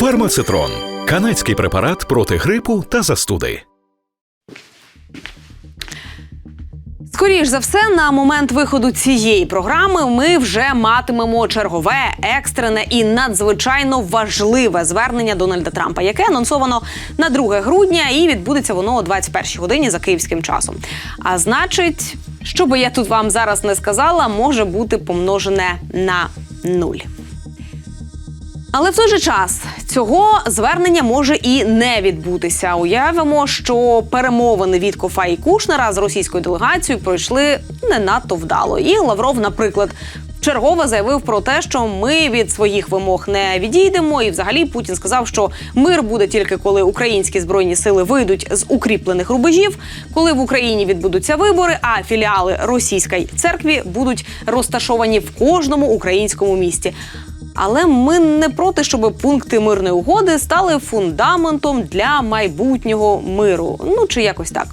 Фармацитрон канадський препарат проти грипу та застуди. Скоріш за все, на момент виходу цієї програми ми вже матимемо чергове, екстрене і надзвичайно важливе звернення Дональда Трампа, яке анонсовано на 2 грудня, і відбудеться воно о 21 годині за київським часом. А значить, що би я тут вам зараз не сказала, може бути помножене на нуль. Але в той же час цього звернення може і не відбутися. Уявимо, що перемовини Віткофа і Кушнера з російською делегацією пройшли не надто вдало. І Лавров, наприклад, чергове заявив про те, що ми від своїх вимог не відійдемо. І взагалі Путін сказав, що мир буде тільки коли українські збройні сили вийдуть з укріплених рубежів, коли в Україні відбудуться вибори, а філіали російської церкві будуть розташовані в кожному українському місті. Але ми не проти, щоб пункти мирної угоди стали фундаментом для майбутнього миру. Ну чи якось так.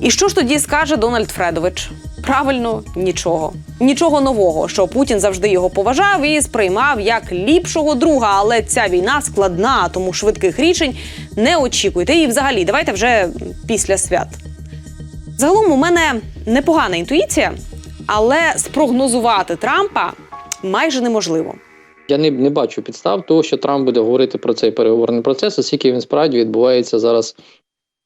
І що ж тоді скаже Дональд Фредович? Правильно, нічого. Нічого нового, що Путін завжди його поважав і сприймав як ліпшого друга. Але ця війна складна, тому швидких рішень не очікуйте. І взагалі, давайте вже після свят. Загалом у мене непогана інтуїція, але спрогнозувати Трампа майже неможливо. Я не, не бачу підстав того, що Трамп буде говорити про цей переговорний процес, оскільки він справді відбувається зараз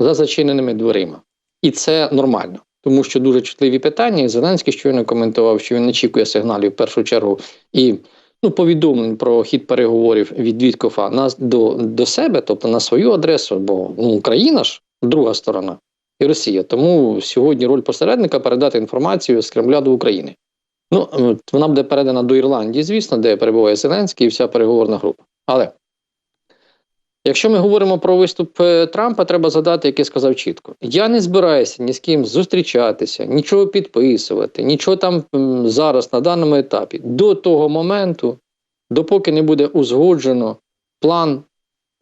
за зачиненими дверима. І це нормально, тому що дуже чутливі питання. І Зеленський щойно коментував, що він очікує сигналів в першу чергу і ну, повідомлень про хід переговорів від Віткофа на, до, до себе, тобто на свою адресу, бо ну, Україна ж друга сторона і Росія. Тому сьогодні роль посередника передати інформацію з Кремля до України. Ну, е, вона буде передана до Ірландії, звісно, де перебуває Зеленський і вся переговорна група. Але якщо ми говоримо про виступ е, Трампа, треба згадати, який сказав чітко: я не збираюся ні з ким зустрічатися, нічого підписувати, нічого там зараз на даному етапі. До того моменту, допоки не буде узгоджено план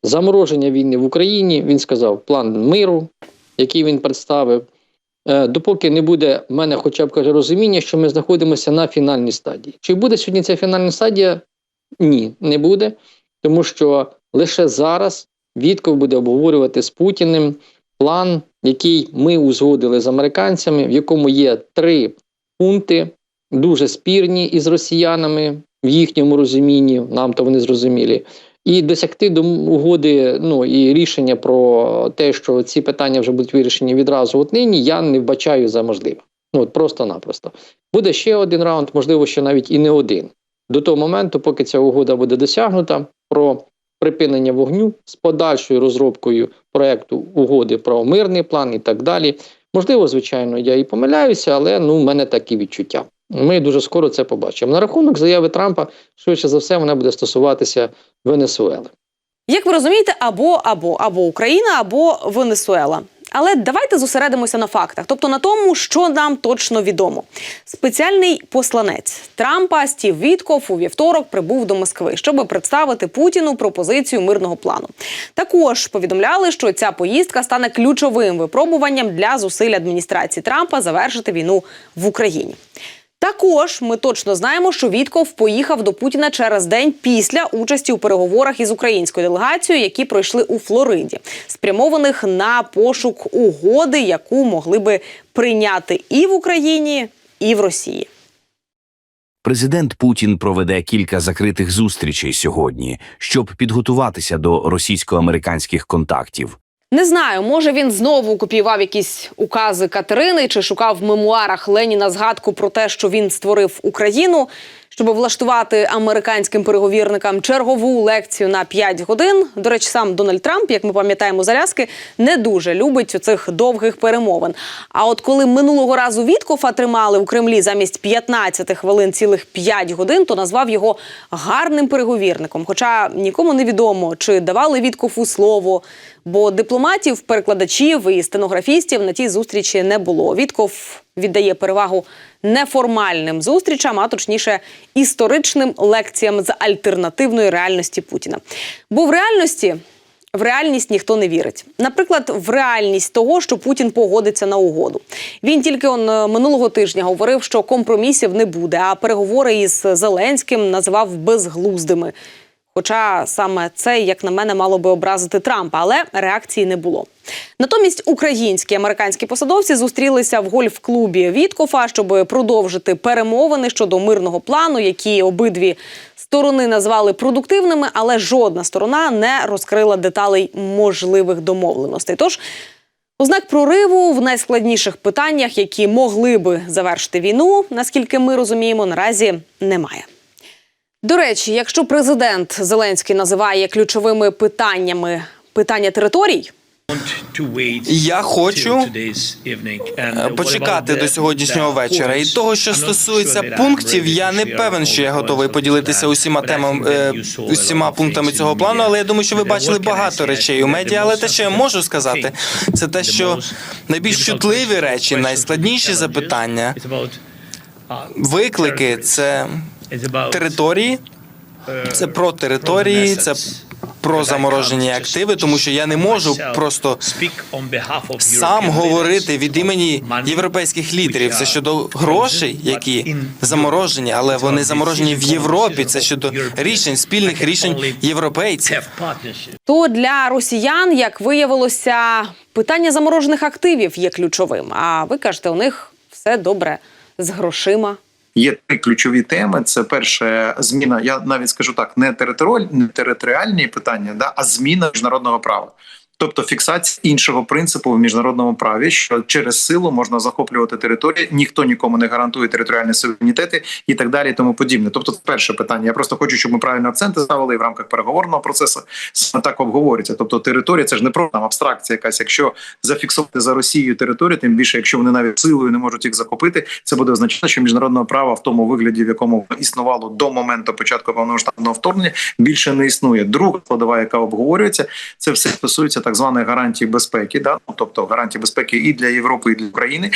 замороження війни в Україні, він сказав план миру, який він представив. Е, допоки не буде в мене хоча б каже розуміння, що ми знаходимося на фінальній стадії. Чи буде сьогодні ця фінальна стадія? Ні, не буде, тому що лише зараз Вітков буде обговорювати з Путіним план, який ми узгодили з американцями, в якому є три пункти, дуже спірні із росіянами в їхньому розумінні, нам то вони зрозумілі. І досягти до угоди, ну і рішення про те, що ці питання вже будуть вирішені відразу от нині, я не вбачаю за можливе. Ну от просто-напросто. Буде ще один раунд, можливо, що навіть і не один. До того моменту, поки ця угода буде досягнута, про припинення вогню з подальшою розробкою проекту угоди про мирний план і так далі. Можливо, звичайно, я і помиляюся, але ну, в мене такі відчуття. Ми дуже скоро це побачимо. На рахунок заяви Трампа, швидше за все, вона буде стосуватися Венесуели. Як ви розумієте, або або або Україна, або Венесуела. Але давайте зосередимося на фактах, тобто на тому, що нам точно відомо. Спеціальний посланець Трампа Стів Вітков у вівторок прибув до Москви, щоб представити Путіну пропозицію мирного плану. Також повідомляли, що ця поїздка стане ключовим випробуванням для зусиль адміністрації Трампа завершити війну в Україні. Також ми точно знаємо, що Вітков поїхав до Путіна через день після участі у переговорах із українською делегацією, які пройшли у Флориді, спрямованих на пошук угоди, яку могли би прийняти і в Україні, і в Росії. Президент Путін проведе кілька закритих зустрічей сьогодні, щоб підготуватися до російсько-американських контактів. Не знаю, може він знову копіював якісь укази Катерини чи шукав в мемуарах Леніна згадку про те, що він створив Україну, щоб влаштувати американським переговірникам чергову лекцію на 5 годин. До речі, сам Дональд Трамп, як ми пам'ятаємо, заляски не дуже любить цих довгих перемовин. А от коли минулого разу Віткофа тримали у Кремлі замість 15 хвилин цілих 5 годин, то назвав його гарним переговірником. Хоча нікому не відомо, чи давали Віткофу слово. Бо дипломатів, перекладачів і стенографістів на тій зустрічі не було. Вітков віддає перевагу неформальним зустрічам, а точніше історичним лекціям з альтернативної реальності Путіна. Бо в реальності. В реальність ніхто не вірить. Наприклад, в реальність того, що Путін погодиться на угоду. Він тільки он е, минулого тижня говорив, що компромісів не буде, а переговори із Зеленським називав безглуздими. Хоча саме це, як на мене, мало би образити Трампа, але реакції не було. Натомість українські американські посадовці зустрілися в гольф-клубі Віткофа, щоб продовжити перемовини щодо мирного плану, які обидві сторони назвали продуктивними, але жодна сторона не розкрила деталей можливих домовленостей. Тож Ознак прориву в найскладніших питаннях, які могли би завершити війну, наскільки ми розуміємо, наразі немає. До речі, якщо президент Зеленський називає ключовими питаннями питання територій, Я хочу е, почекати до сьогоднішнього вечора. І того, що стосується пунктів, я не певен, що я готовий поділитися усіма темами, е, усіма пунктами цього плану. Але я думаю, що ви бачили багато речей у медіа. Але те, що я можу сказати, це те, що найбільш чутливі речі, найскладніші запитання, виклики це території, це про території, це про заморожені активи, тому що я не можу просто сам говорити від імені європейських лідерів. Це щодо грошей, які заморожені, але вони заморожені в Європі. Це щодо рішень спільних рішень європейців. то для росіян, як виявилося, питання заморожених активів є ключовим. А ви кажете, у них все добре з грошима. Є три ключові теми. Це перше зміна. Я навіть скажу так: не територіаль, не територіальні питання, да, а зміна міжнародного права. Тобто фіксація іншого принципу в міжнародному праві, що через силу можна захоплювати території, ніхто нікому не гарантує територіальні суверенітети і так далі, і тому подібне. Тобто, перше питання. Я просто хочу, щоб ми правильно акценти ставили і в рамках переговорного процесу саме так обговорюється. Тобто, територія це ж не просто там абстракція, якась. Якщо зафіксувати за Росією територію, тим більше, якщо вони навіть силою не можуть їх захопити, це буде означати, що міжнародного права в тому вигляді, в якому існувало до моменту початку повномасштабного вторгнення, більше не існує. Друга складова, яка обговорюється, це все стосується так званих гарантій безпеки, да? Ну, тобто гарантії безпеки і для Європи, і для України,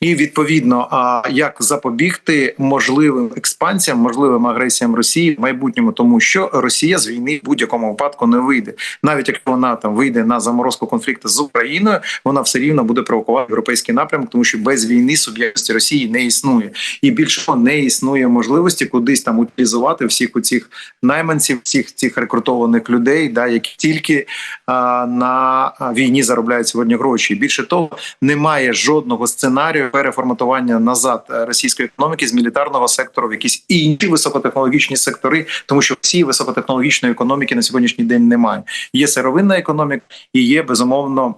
і відповідно, а як запобігти можливим експансіям, можливим агресіям Росії в майбутньому, тому що Росія з війни в будь-якому випадку не вийде, навіть якщо вона там вийде на заморозку конфлікту з Україною, вона все рівно буде провокувати європейський напрямок, тому що без війни суб'єктності Росії не існує, і більше не існує можливості кудись там утилізувати всіх оцих найманців, всіх цих рекрутованих людей, да які тільки а, на війні заробляють сьогодні гроші. Більше того, немає жодного сценарію переформатування назад е, російської економіки з мілітарного сектору в якісь інші високотехнологічні сектори, тому що всі високотехнологічної економіки на сьогоднішній день немає. Є сировинна економіка і є безумовно.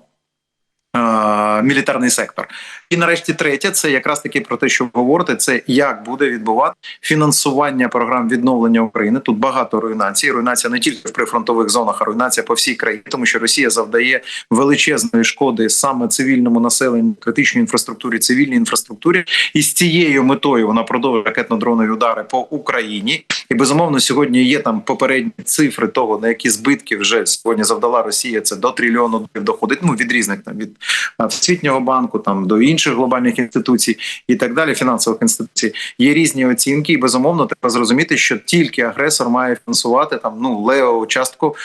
Е, Мілітарний сектор, і нарешті третє, це якраз таки про те, що ви говорите, це як буде відбувати фінансування програм відновлення України. Тут багато руйнацій. Руйнація не тільки в прифронтових зонах, а руйнація по всій країні, тому що Росія завдає величезної шкоди саме цивільному населенню, критичній інфраструктурі, цивільній інфраструктурі, і з цією метою вона продовжує ракетно-дронові удари по Україні. І безумовно, сьогодні є там попередні цифри того, на які збитки вже сьогодні завдала Росія. Це до трильйону доходить. Ну від різних там від Всесвітнього банку, там до інших глобальних інституцій і так далі, фінансових інституцій. Є різні оцінки, і безумовно треба зрозуміти, що тільки агресор має фінансувати там ну лео частку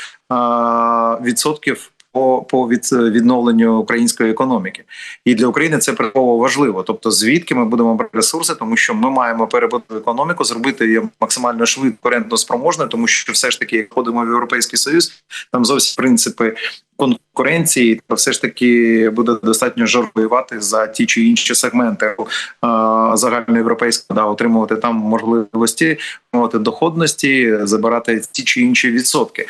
відсотків. По по від відновленню української економіки, і для України це принципово важливо. Тобто, звідки ми будемо брати ресурси, тому що ми маємо перебудувати економіку, зробити її максимально швидко рентно спроможною, тому що все ж таки, як ходимо в європейський союз, там зовсім принципи конкуренції, то все ж таки буде достатньо жорстко за ті чи інші сегменти а, загальноєвропейського, да, отримувати там можливості, отримувати доходності, забирати ті чи інші відсотки.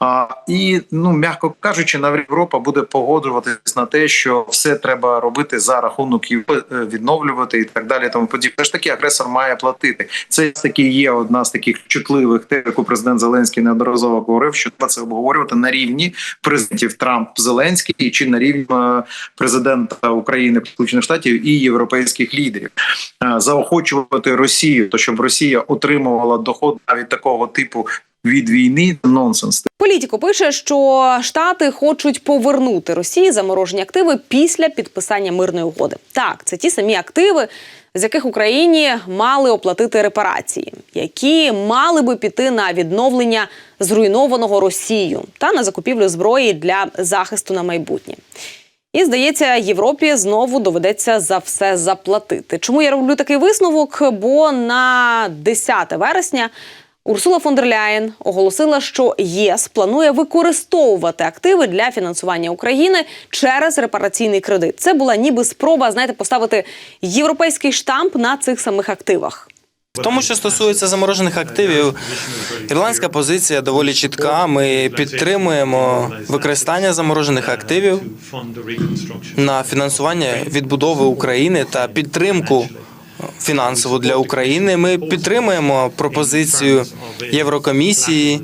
А, і ну м'яко кажучи, навіть Європа буде погоджуватись на те, що все треба робити за рахунок Європи, е, відновлювати і так далі. Тому подібне. Все ж таки агресор має платити. Це таки є одна з таких чутливих тем, яку президент Зеленський неодноразово говорив, що треба це обговорювати на рівні президентів Трамп Зеленський чи на рівні е, президента України Сполучених Штатів і європейських лідерів Е, заохочувати Росію, то щоб Росія отримувала доход навіть такого типу від війни нонсенс. Політіко пише, що Штати хочуть повернути Росії заморожені активи після підписання мирної угоди. Так, це ті самі активи, з яких Україні мали оплатити репарації, які мали би піти на відновлення зруйнованого Росією та на закупівлю зброї для захисту на майбутнє. І здається, Європі знову доведеться за все заплатити. Чому я роблю такий висновок? Бо на 10 вересня Урсула фон дер Ляєн оголосила, що ЄС планує використовувати активи для фінансування України через репараційний кредит. Це була ніби спроба, знаєте, поставити європейський штамп на цих самих активах. В тому, що стосується заморожених активів, ірландська позиція доволі чітка. Ми підтримуємо використання заморожених активів на фінансування відбудови України та підтримку фінансову для України. Ми підтримуємо пропозицію Єврокомісії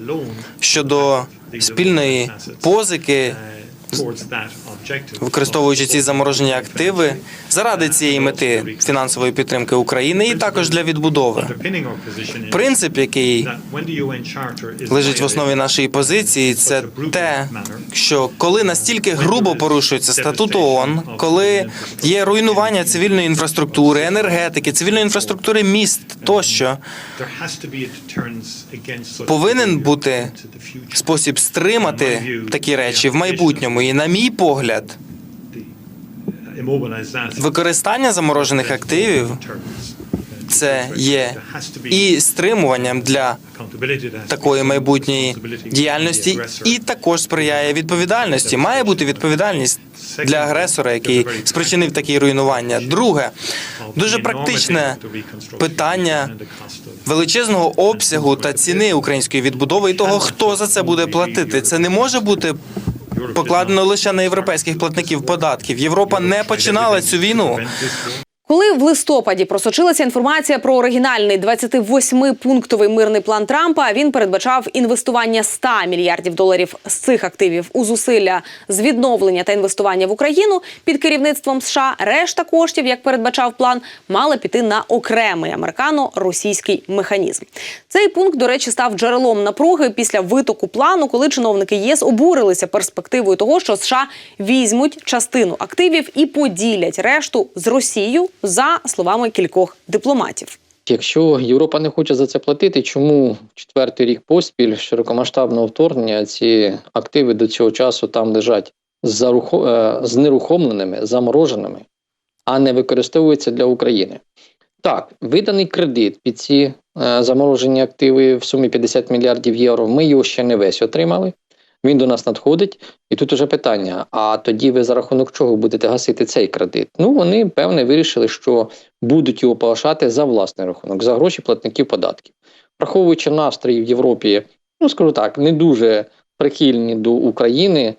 щодо спільної позики, використовуючи ці заморожені активи заради цієї мети фінансової підтримки України і також для відбудови. Принцип, який Лежить в основі нашої позиції, це те, що коли настільки грубо порушується статут ООН, коли є руйнування цивільної інфраструктури, енергетики, цивільної інфраструктури міст тощо, повинен бути спосіб стримати такі речі в майбутньому. І на мій погляд, використання заморожених активів це є і стримуванням для такої майбутньої діяльності, і також сприяє відповідальності. Має бути відповідальність для агресора, який спричинив такі руйнування. Друге, дуже практичне питання величезного обсягу та ціни української відбудови і того, хто за це буде платити. Це не може бути покладено лише на європейських платників податків. Європа не починала цю війну. Коли в листопаді просочилася інформація про оригінальний 28-пунктовий мирний план Трампа, він передбачав інвестування 100 мільярдів доларів з цих активів у зусилля з відновлення та інвестування в Україну під керівництвом США. Решта коштів, як передбачав план, мала піти на окремий американо-російський механізм. Цей пункт, до речі, став джерелом напруги після витоку плану, коли чиновники ЄС обурилися перспективою того, що США візьмуть частину активів і поділять решту з Росією, за словами кількох дипломатів. Якщо Європа не хоче за це платити, чому четвертий рік поспіль широкомасштабного вторгнення ці активи до цього часу там лежать е, знерухомленими, замороженими, а не використовуються для України? Так, виданий кредит під ці е, заморожені активи в сумі 50 мільярдів євро. Ми його ще не весь отримали. Він до нас надходить, і тут уже питання: а тоді ви за рахунок чого будете гасити цей кредит? Ну вони певне вирішили, що будуть його погашати за власний рахунок, за гроші платників податків, враховуючи настрої в Європі, ну скажу так, не дуже прихильні до України,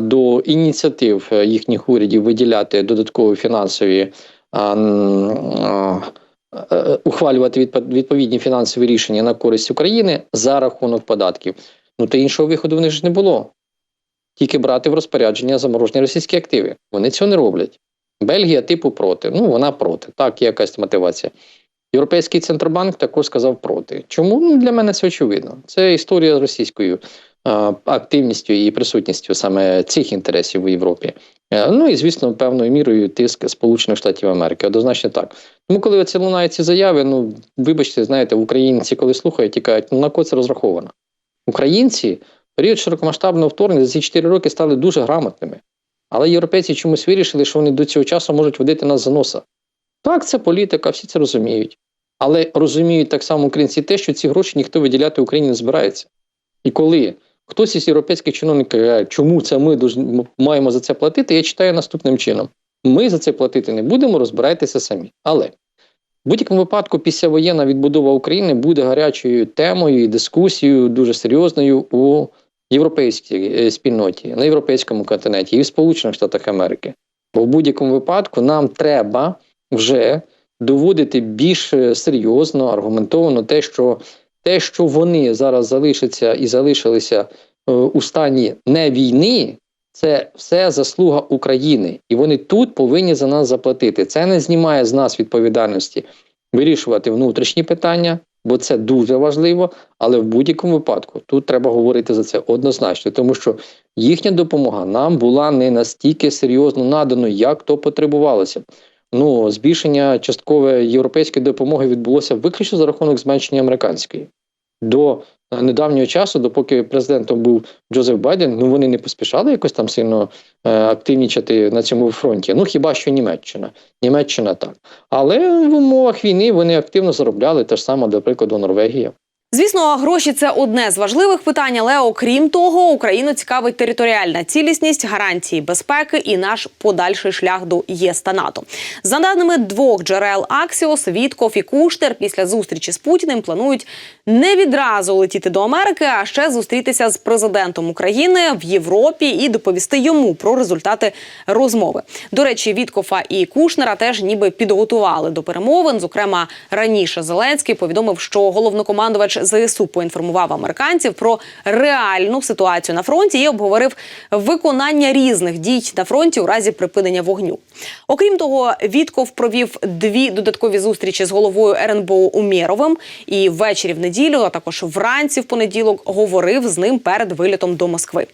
до ініціатив е, їхніх урядів виділяти додаткові фінансові. а, е, Ухвалювати відповідні фінансові рішення на користь України за рахунок податків. Ну та іншого виходу в них ж не було. Тільки брати в розпорядження заморожені російські активи. Вони цього не роблять. Бельгія, типу, проти. Ну, вона проти. Так, є якась мотивація. Європейський центробанк також сказав проти. Чому? Ну, для мене це очевидно. Це історія з російською е, активністю і присутністю саме цих інтересів у Європі. Е, ну і, звісно, певною мірою тиск Сполучених Штатів Америки. Однозначно так. Тому, коли оці лунають ці заяви, ну вибачте, знаєте, українці, коли слухають, і кажуть, ну на кого це розраховано? Українці в період широкомасштабного вторгнення за ці 4 роки стали дуже грамотними. Але європейці чомусь вирішили, що вони до цього часу можуть водити нас за носа. Так, це політика, всі це розуміють. Але розуміють так само українці те, що ці гроші ніхто виділяти Україні не збирається. І коли хтось із європейських чиновників каже, чому це ми маємо за це платити, я читаю наступним чином: ми за це платити не будемо, розбирайтеся самі. Але будь-якому випадку післявоєнна відбудова України буде гарячою темою і дискусією дуже серйозною у європейській е, спільноті, на європейському континенті і в Сполучених Штатах Америки. Бо в будь-якому випадку нам треба вже доводити більш е, серйозно, аргументовано те, що те, що вони зараз залишаться і залишилися е, у стані не війни, це все заслуга України, і вони тут повинні за нас заплатити. Це не знімає з нас відповідальності вирішувати внутрішні питання, бо це дуже важливо. Але в будь-якому випадку тут треба говорити за це однозначно, тому що їхня допомога нам була не настільки серйозно надано, як то потребувалося. Ну, збільшення часткової європейської допомоги відбулося виключно за рахунок зменшення американської. До недавнього часу, допоки президентом був Джозеф Байден, ну вони не поспішали якось там сильно е, активнічати на цьому фронті. Ну хіба що Німеччина. Німеччина так. Але в умовах війни вони активно заробляли те ж саме, до прикладу, Норвегія. Звісно, гроші це одне з важливих питань, але окрім того, Україну цікавить територіальна цілісність, гарантії безпеки і наш подальший шлях до ЄС та НАТО. За даними двох джерел Аксіос, Вітков і Куштер після зустрічі з Путіним планують не відразу летіти до Америки, а ще зустрітися з президентом України в Європі і доповісти йому про результати розмови. До речі, Віткофа і Кушнера теж ніби підготували до перемовин. Зокрема, раніше Зеленський повідомив, що головнокомандувач ЗСУ поінформував американців про реальну ситуацію на фронті і обговорив виконання різних дій на фронті у разі припинення вогню. Окрім того, Вітков провів дві додаткові зустрічі з головою РНБО Умєровим і ввечері в неділю, а також вранці в понеділок говорив з ним перед вилітом до Москви.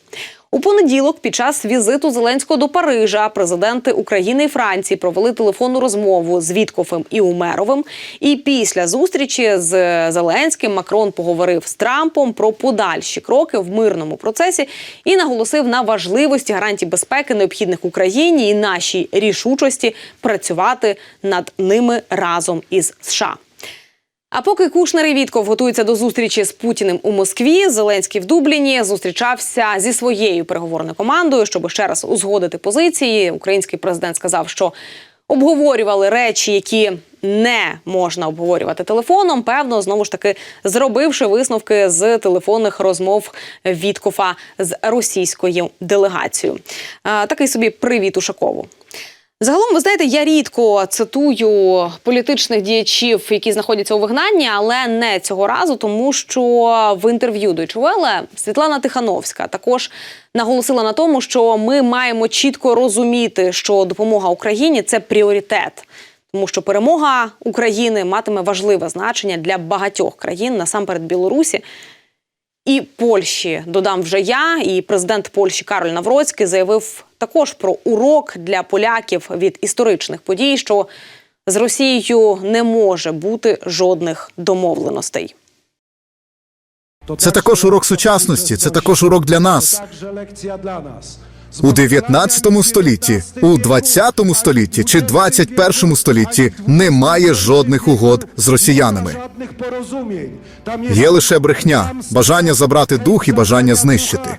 У понеділок, під час візиту Зеленського до Парижа, президенти України і Франції провели телефонну розмову з Віткофем і Умеровим. І після зустрічі з Зеленським Макрон поговорив з Трампом про подальші кроки в мирному процесі і наголосив на важливості гарантій безпеки, необхідних Україні і нашій рішучості працювати над ними разом із США. А поки Кушнер і Вітков готуються до зустрічі з Путіним у Москві, Зеленський в Дубліні зустрічався зі своєю переговорною командою, щоб ще раз узгодити позиції. Український президент сказав, що обговорювали речі, які не можна обговорювати телефоном. Певно, знову ж таки зробивши висновки з телефонних розмов Віткофа з російською делегацією. Такий собі привіт Ушакову. Загалом, ви знаєте, я рідко цитую політичних діячів, які знаходяться у вигнанні, але не цього разу, тому що в інтерв'ю Deutsche Welle Світлана Тихановська також наголосила на тому, що ми маємо чітко розуміти, що допомога Україні це пріоритет. Тому що перемога України матиме важливе значення для багатьох країн, насамперед Білорусі і Польщі. Додам вже я. І президент Польщі Кароль Навроцький заявив також про урок для поляків від історичних подій, що з Росією не може бути жодних домовленостей. Це також урок сучасності, це також урок для нас. У 19 столітті, у 20 столітті чи 21 столітті немає жодних угод з росіянами. Є лише брехня, бажання забрати дух і бажання знищити.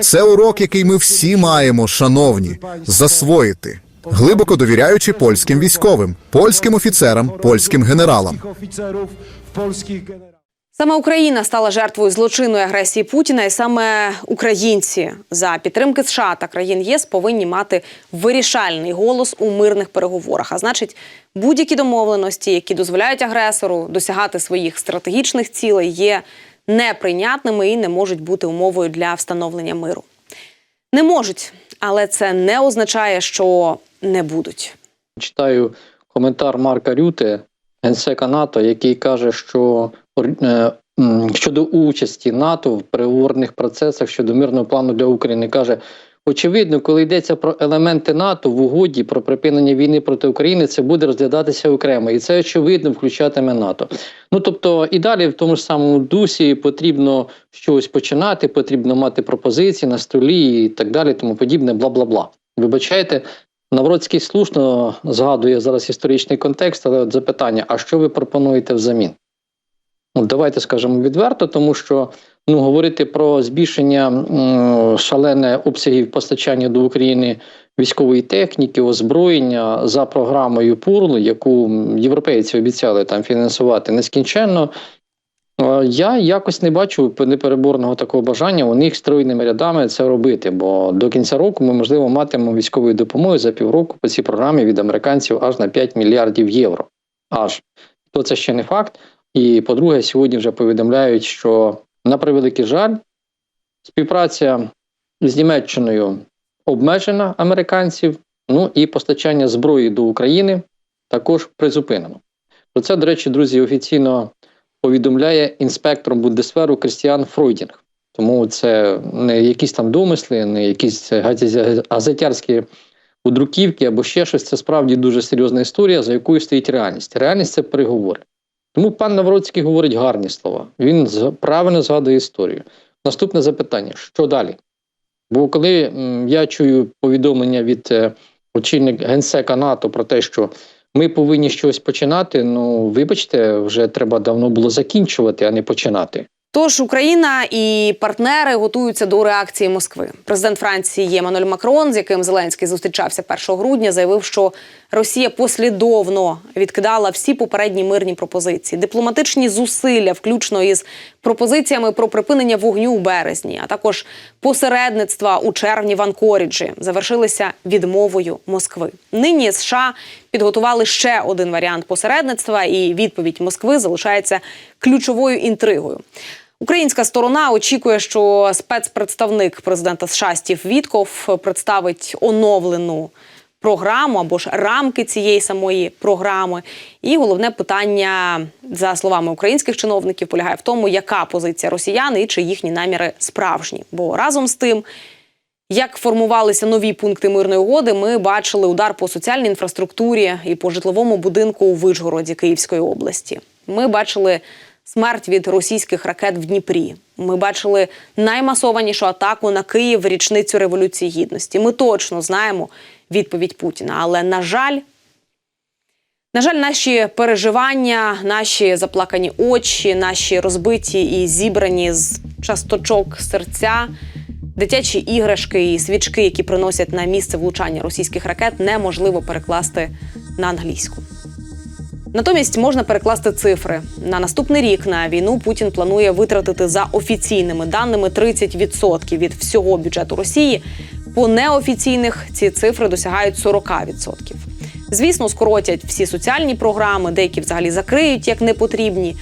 Це урок, який ми всі маємо, шановні, засвоїти, глибоко довіряючи польським військовим, польським офіцерам, польським генералам. Саме Україна стала жертвою злочинної агресії Путіна, і саме українці за підтримки США та країн ЄС повинні мати вирішальний голос у мирних переговорах. А значить, будь-які домовленості, які дозволяють агресору досягати своїх стратегічних цілей, є неприйнятними і не можуть бути умовою для встановлення миру. Не можуть, але це не означає, що не будуть. Читаю коментар Марка Рюте, генсека НАТО, який каже, що е, щодо участі НАТО в переговорних процесах щодо мирного плану для України каже. Очевидно, коли йдеться про елементи НАТО в угоді про припинення війни проти України, це буде розглядатися окремо, і це очевидно включатиме НАТО. Ну тобто, і далі в тому ж самому дусі потрібно щось починати, потрібно мати пропозиції на столі і так далі, тому подібне, бла бла бла. Вибачайте, Навроцький слушно згадує зараз історичний контекст, але от запитання: а що ви пропонуєте взамін? От давайте скажемо відверто, тому що ну говорити про збільшення шалене обсягів постачання до України військової техніки, озброєння за програмою ПУРЛ, яку європейці обіцяли там фінансувати нескінченно. е, Я якось не бачу непереборного такого бажання у них стройними рядами це робити. Бо до кінця року ми можливо матимемо військової допомоги за півроку по цій програмі від американців аж на 5 мільярдів євро. Аж то це ще не факт. І по-друге, сьогодні вже повідомляють, що на превеликий жаль, співпраця з Німеччиною обмежена американців. Ну і постачання зброї до України також призупинено. Про це, до речі, друзі, офіційно повідомляє інспектор Бундесверу Крістіан Фройдінг. Тому це не якісь там домисли, не якісь газетярські удруківки або ще щось. Це справді дуже серйозна історія, за якою стоїть реальність. Реальність це переговори. Тому пан Навроцький говорить гарні слова. Він правильно згадує історію. Наступне запитання: що далі? Бо коли я чую повідомлення від е, очільника генсека НАТО про те, що ми повинні щось починати. Ну вибачте, вже треба давно було закінчувати, а не починати. Тож Україна і партнери готуються до реакції Москви. Президент Франції Еммануель Макрон, з яким Зеленський зустрічався 1 грудня, заявив, що Росія послідовно відкидала всі попередні мирні пропозиції, дипломатичні зусилля, включно із пропозиціями про припинення вогню у березні, а також посередництва у червні в Анкоріджі, завершилися відмовою Москви. Нині США підготували ще один варіант посередництва, і відповідь Москви залишається ключовою інтригою. Українська сторона очікує, що спецпредставник президента США Стів Вітков представить оновлену програму або ж рамки цієї самої програми. І головне питання, за словами українських чиновників, полягає в тому, яка позиція росіян і чи їхні наміри справжні. Бо разом з тим. Як формувалися нові пункти мирної угоди, ми бачили удар по соціальній інфраструктурі і по житловому будинку у Вишгороді Київської області. Ми бачили смерть від російських ракет в Дніпрі. Ми бачили наймасованішу атаку на Київ в річницю Революції Гідності. Ми точно знаємо відповідь Путіна. Але на жаль, на жаль, наші переживання, наші заплакані очі, наші розбиті і зібрані з часточок серця, дитячі іграшки і свічки, які приносять на місце влучання російських ракет, неможливо перекласти на англійську. Натомість можна перекласти цифри. На наступний рік на війну Путін планує витратити за офіційними даними 30% від всього бюджету Росії. По неофіційних ці цифри досягають 40%. Звісно, скоротять всі соціальні програми, деякі взагалі закриють як непотрібні.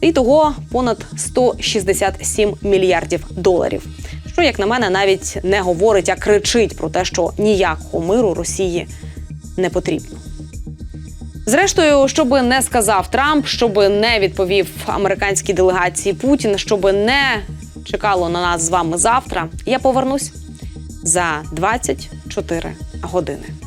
І того понад 167 мільярдів доларів. Що, як на мене, навіть не говорить, а кричить про те, що ніякого миру Росії не потрібно. Зрештою, щоб не сказав Трамп, щоб не відповів американській делегації Путін, щоб не чекало на нас з вами завтра, я повернусь за 24 години.